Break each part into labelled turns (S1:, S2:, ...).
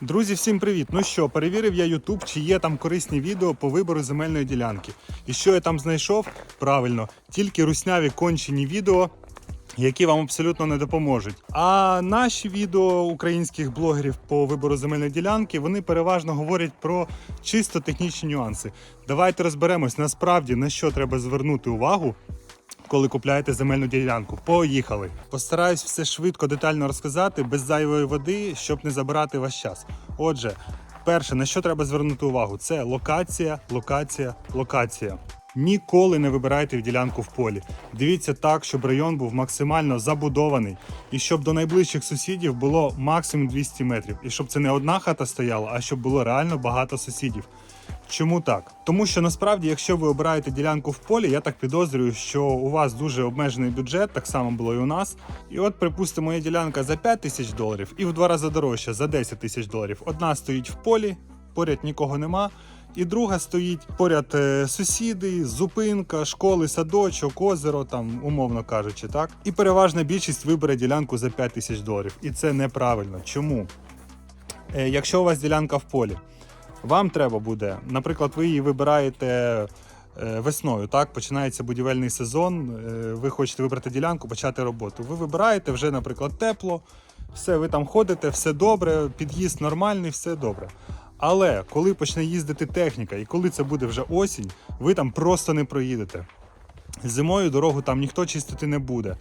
S1: Друзі, всім привіт! Ну що, перевірив я YouTube, чи є там корисні відео по вибору земельної ділянки. І що я там знайшов? Правильно, тільки русняві кончені відео, які вам абсолютно не допоможуть. А наші відео українських блогерів по вибору земельної ділянки вони переважно говорять про чисто технічні нюанси. Давайте розберемось насправді на що треба звернути увагу. Коли купляєте земельну ділянку, поїхали. Постараюсь все швидко, детально розказати, без зайвої води, щоб не забирати ваш час. Отже, перше, на що треба звернути увагу, це локація, локація, локація. Ніколи не вибирайте ділянку в полі. Дивіться так, щоб район був максимально забудований, і щоб до найближчих сусідів було максимум 200 метрів. І щоб це не одна хата стояла, а щоб було реально багато сусідів. Чому так? Тому що насправді, якщо ви обираєте ділянку в полі, я так підозрюю, що у вас дуже обмежений бюджет, так само було і у нас. І от, припустимо, є ділянка за 5 тисяч доларів і в два рази дорожча за 10 тисяч доларів. Одна стоїть в полі, поряд нікого нема. І друга стоїть поряд е, сусіди, зупинка, школи, садочок, озеро, там, умовно кажучи, так. І переважна більшість вибере ділянку за 5 тисяч доларів. І це неправильно. Чому? Е, Якщо у вас ділянка в полі, вам треба буде, наприклад, ви її вибираєте е, весною, так, починається будівельний сезон, е, ви хочете вибрати ділянку, почати роботу. Ви вибираєте вже, наприклад, тепло, все, ви там ходите, все добре, під'їзд нормальний, все добре. Але коли почне їздити техніка і коли це буде вже осінь, ви там просто не проїдете. Зимою дорогу там ніхто чистити не буде.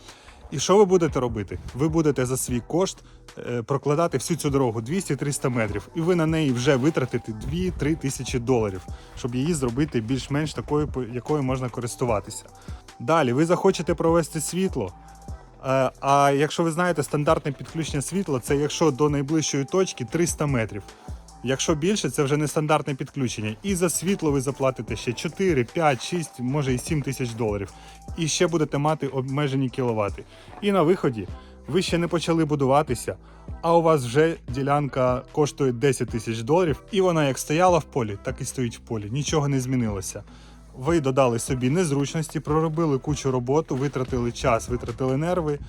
S1: І що ви будете робити? Ви будете за свій кошт е, прокладати всю цю дорогу 200-300 метрів, і ви на неї вже витратите 2-3 тисячі доларів, щоб її зробити більш-менш такою, якою можна користуватися. Далі ви захочете провести світло. Е, А якщо ви знаєте, стандартне підключення світла це якщо до найближчої точки 300 метрів. Якщо більше, це вже не стандартне підключення. І за світло ви заплатите ще 4, 5, 6, може і 7 тисяч доларів. І ще будете мати обмежені кіловати. І на виході ви ще не почали будуватися, а у вас вже ділянка коштує 10 тисяч доларів, і вона як стояла в полі, так і стоїть в полі. Нічого не змінилося. Ви додали собі незручності, проробили кучу роботу, витратили час, витратили нерви.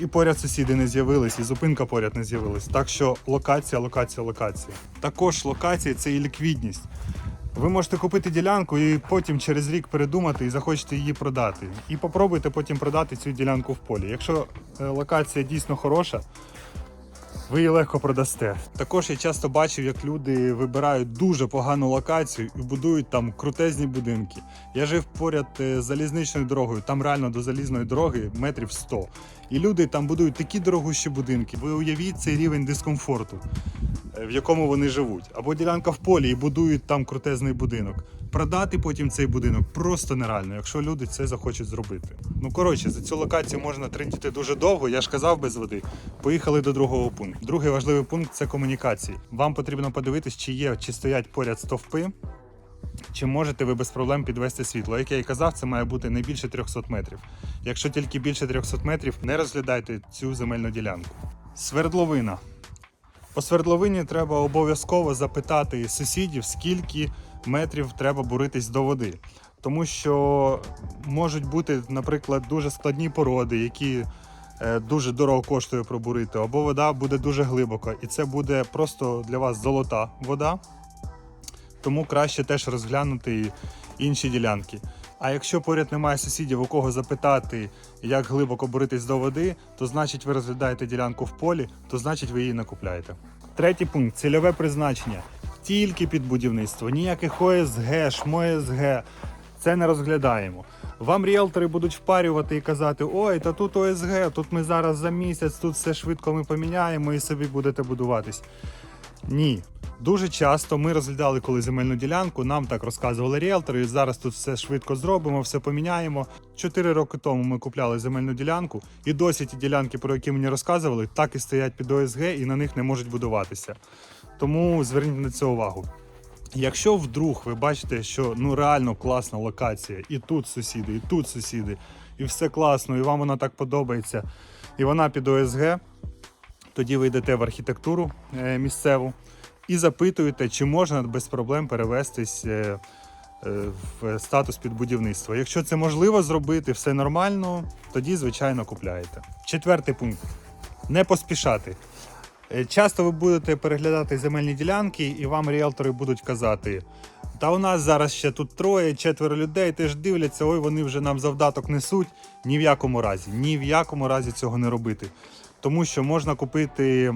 S1: І поряд сусіди не з'явились, і зупинка поряд не з'явилась. Так що локація, локація, локація. Також локація це і ліквідність. Ви можете купити ділянку і потім через рік передумати і захочете її продати. І попробуйте потім продати цю ділянку в полі. Якщо е, локація дійсно хороша, ви її легко продасте. Також я часто бачив, як люди вибирають дуже погану локацію і будують там крутезні будинки. Я жив поряд е, з залізничною дорогою, там реально до залізної дороги метрів 100. І люди там будують такі дорогущі будинки. Ви уявіть цей рівень дискомфорту, е, в якому вони живуть. Або ділянка в полі і будують там крутезний будинок. Продати потім цей будинок просто нереально, якщо люди це захочуть зробити. Ну коротше, за цю локацію можна трендіти дуже довго. Я ж казав без води. Поїхали до другого пункту. Другий важливий пункт це комунікації. Вам потрібно подивитись, чи є, чи стоять поряд стовпи. Чи можете ви без проблем підвести світло? Як я і казав, це має бути не більше 300 метрів. Якщо тільки більше 300 метрів, не розглядайте цю земельну ділянку. Свердловина. По свердловині треба обов'язково запитати сусідів, скільки метрів треба буритись до води. Тому що можуть бути, наприклад, дуже складні породи, які дуже дорого коштує пробурити, або вода буде дуже глибока, і це буде просто для вас золота вода. Тому краще теж розглянути інші ділянки. А якщо поряд немає сусідів, у кого запитати, як глибоко боритись до води, то значить ви розглядаєте ділянку в полі, то значить ви її не купляєте. Третій пункт цільове призначення. Тільки під будівництво, ніяких ОСГ, ШМОСГ. Це не розглядаємо. Вам ріелтори будуть впарювати і казати: ой, та тут ОСГ, тут ми зараз за місяць, тут все швидко ми поміняємо і собі будете будуватись. Ні. Дуже часто ми розглядали коли земельну ділянку, нам так розказували ріелтори, зараз тут все швидко зробимо, все поміняємо. Чотири роки тому ми купляли земельну ділянку, і досі ті ділянки, про які мені розказували, так і стоять під ОСГ і на них не можуть будуватися. Тому зверніть на це увагу. Якщо вдруг ви бачите, що ну реально класна локація, і тут сусіди, і тут сусіди, і все класно, і вам вона так подобається, і вона під ОСГ, тоді ви йдете в архітектуру е, місцеву і запитуєте, чи можна без проблем перевестись е, е, в статус під будівництво. Якщо це можливо зробити, все нормально, тоді, звичайно, купляєте. Четвертий пункт: не поспішати. Е, Часто ви будете переглядати земельні ділянки, і вам ріелтори будуть казати: та у нас зараз ще тут троє, четверо людей теж дивляться, ой, вони вже нам завдаток несуть. Ні в якому разі, ні в якому разі цього не робити. Тому що можна купити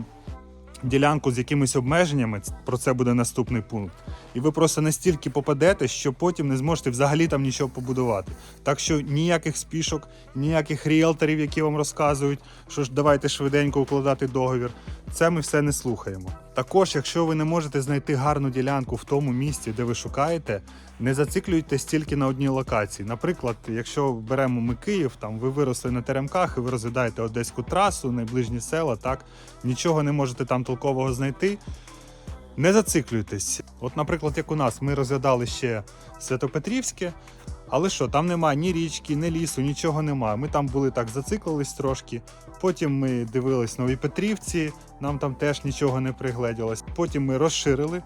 S1: ділянку з якимись обмеженнями, про це буде наступний пункт. І ви просто настільки попадете, що потім не зможете взагалі там нічого побудувати. Так що ніяких спішок, ніяких ріелторів, які вам розказують, що ж давайте швиденько укладати договір. Це ми все не слухаємо. Також, якщо ви не можете знайти гарну ділянку в тому місці, де ви шукаєте, не зациклюйтесь тільки на одній локації. Наприклад, якщо беремо ми Київ, там ви виросли на теремках і ви розглядаєте одеську трасу, найближні села, так нічого не можете там толкового знайти. Не зациклюйтесь. От, наприклад, як у нас, ми розглядали ще Святопетрівське, але що, там немає ні річки, ні лісу, нічого немає. Ми там були так зациклились трошки. Потім ми дивились Нові Петрівці, нам там теж нічого не пригледілось. Потім ми розширили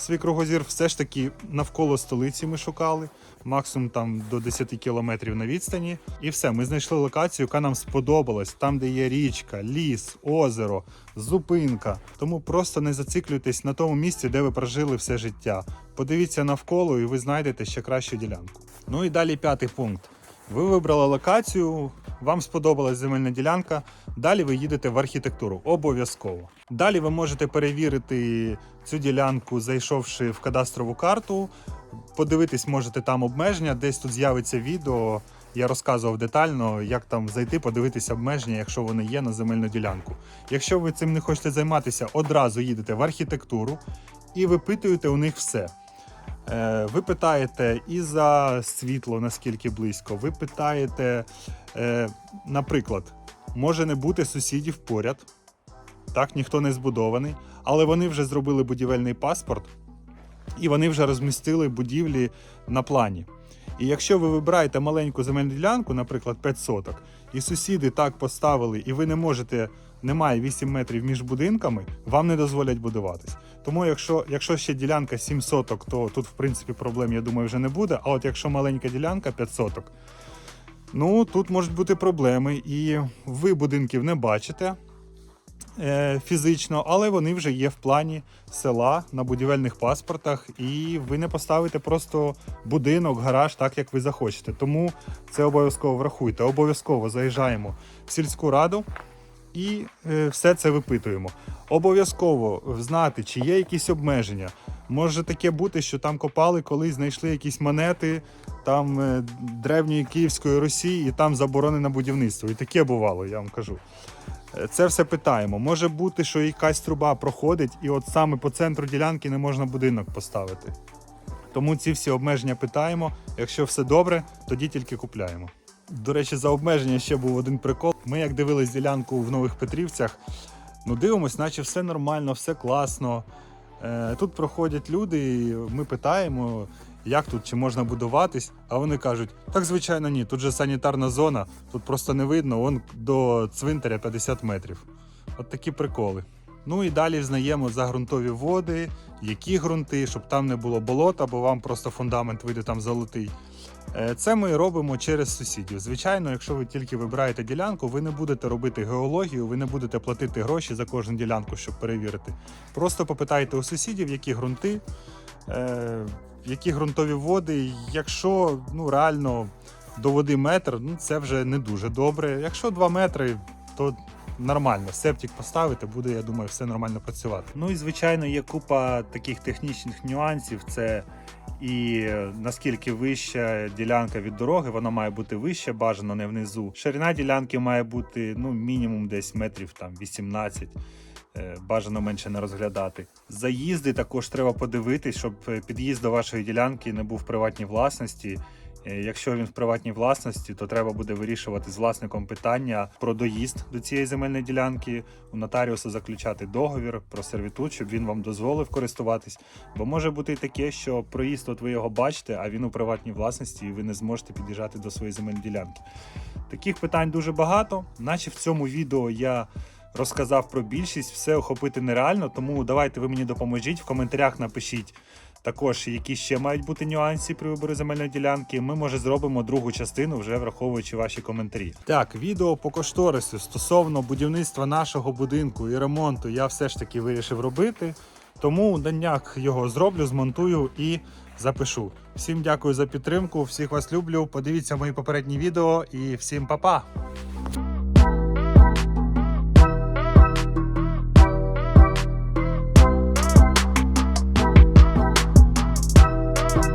S1: свій кругозір, все ж таки навколо столиці ми шукали, максимум там до 10 кілометрів на відстані. І все, ми знайшли локацію, яка нам сподобалась, там, де є річка, ліс, озеро, зупинка. Тому просто не зациклюйтесь на тому місці, де ви прожили все життя. Подивіться навколо, і ви знайдете ще кращу ділянку. Ну і далі п'ятий пункт. Ви вибрали локацію, вам сподобалась земельна ділянка. Далі ви їдете в архітектуру. Обов'язково. Далі ви можете перевірити цю ділянку, зайшовши в кадастрову карту. Подивитись, можете там обмеження, десь тут з'явиться відео. Я розказував детально, як там зайти, подивитися обмеження, якщо вони є на земельну ділянку. Якщо ви цим не хочете займатися, одразу їдете в архітектуру і випитуєте у них все. Е, Ви питаєте і за світло, наскільки близько. Ви питаєте, е, наприклад, може не бути сусідів поряд, так, ніхто не збудований, але вони вже зробили будівельний паспорт і вони вже розмістили будівлі на плані. І якщо ви вибираєте маленьку земельну ділянку, наприклад, 5 соток, і сусіди так поставили, і ви не можете, немає 8 метрів між будинками, вам не дозволять будуватись. Тому, якщо, якщо ще ділянка 7 соток, то тут, в принципі, проблем, я думаю, вже не буде. А от якщо маленька ділянка 5 соток, ну тут можуть бути проблеми, і ви будинків не бачите е, фізично, але вони вже є в плані села на будівельних паспортах, і ви не поставите просто будинок, гараж так, як ви захочете. Тому це обов'язково врахуйте. Обов'язково заїжджаємо в сільську раду і е, все це випитуємо. Обов'язково знати, чи є якісь обмеження. Може таке бути, що там копали, коли знайшли якісь монети там е, древньої Київської Росії, і там заборонене будівництво. І таке бувало, я вам кажу. Е, Це все питаємо. Може бути, що якась труба проходить, і от саме по центру ділянки не можна будинок поставити. Тому ці всі обмеження питаємо. Якщо все добре, тоді тільки купляємо. До речі, за обмеження ще був один прикол. Ми як дивились ділянку в Нових Петрівцях, ну дивимось, наче все нормально, все класно. Е, Тут проходять люди, і ми питаємо, як тут, чи можна будуватись, а вони кажуть, так звичайно ні, тут же санітарна зона, тут просто не видно, вон до цвинтаря 50 метрів. От такі приколи. Ну і далі знаємо за ґрунтові води, які ґрунти, щоб там не було болота, бо вам просто фундамент вийде там золотий. Е, Це ми робимо через сусідів. Звичайно, якщо ви тільки вибираєте ділянку, ви не будете робити геологію, ви не будете платити гроші за кожну ділянку, щоб перевірити. Просто попитайте у сусідів, які ґрунти, е, які ґрунтові води. Якщо ну, реально до води метр, ну це вже не дуже добре. Якщо 2 метри, то нормально. Септик поставити, буде, я думаю, все нормально працювати. Ну і звичайно, є купа таких технічних нюансів. Це і е, наскільки вища ділянка від дороги, вона має бути вища, бажано не внизу. Ширина ділянки має бути ну, мінімум десь метрів там 18. е, Бажано менше не розглядати. Заїзди також треба подивитись, щоб е, під'їзд до вашої ділянки не був в приватній власності. Е, Якщо він в приватній власності, то треба буде вирішувати з власником питання про доїзд до цієї земельної ділянки, у нотаріуса заключати договір про сервітут, щоб він вам дозволив користуватись. Бо може бути таке, що проїзд от ви його бачите, а він у приватній власності, і ви не зможете під'їжджати до своєї земельної ділянки. Таких питань дуже багато, наче в цьому відео я розказав про більшість, все охопити нереально, тому давайте ви мені допоможіть. В коментарях напишіть також які ще мають бути нюанси при виборі земельної ділянки, ми може зробимо другу частину, вже враховуючи ваші коментарі. Так, відео по кошторису стосовно будівництва нашого будинку і ремонту я все ж таки вирішив робити. Тому на днях його зроблю, змонтую і запишу. Всім дякую за підтримку, всіх вас люблю. Подивіться мої попередні відео і всім па-па!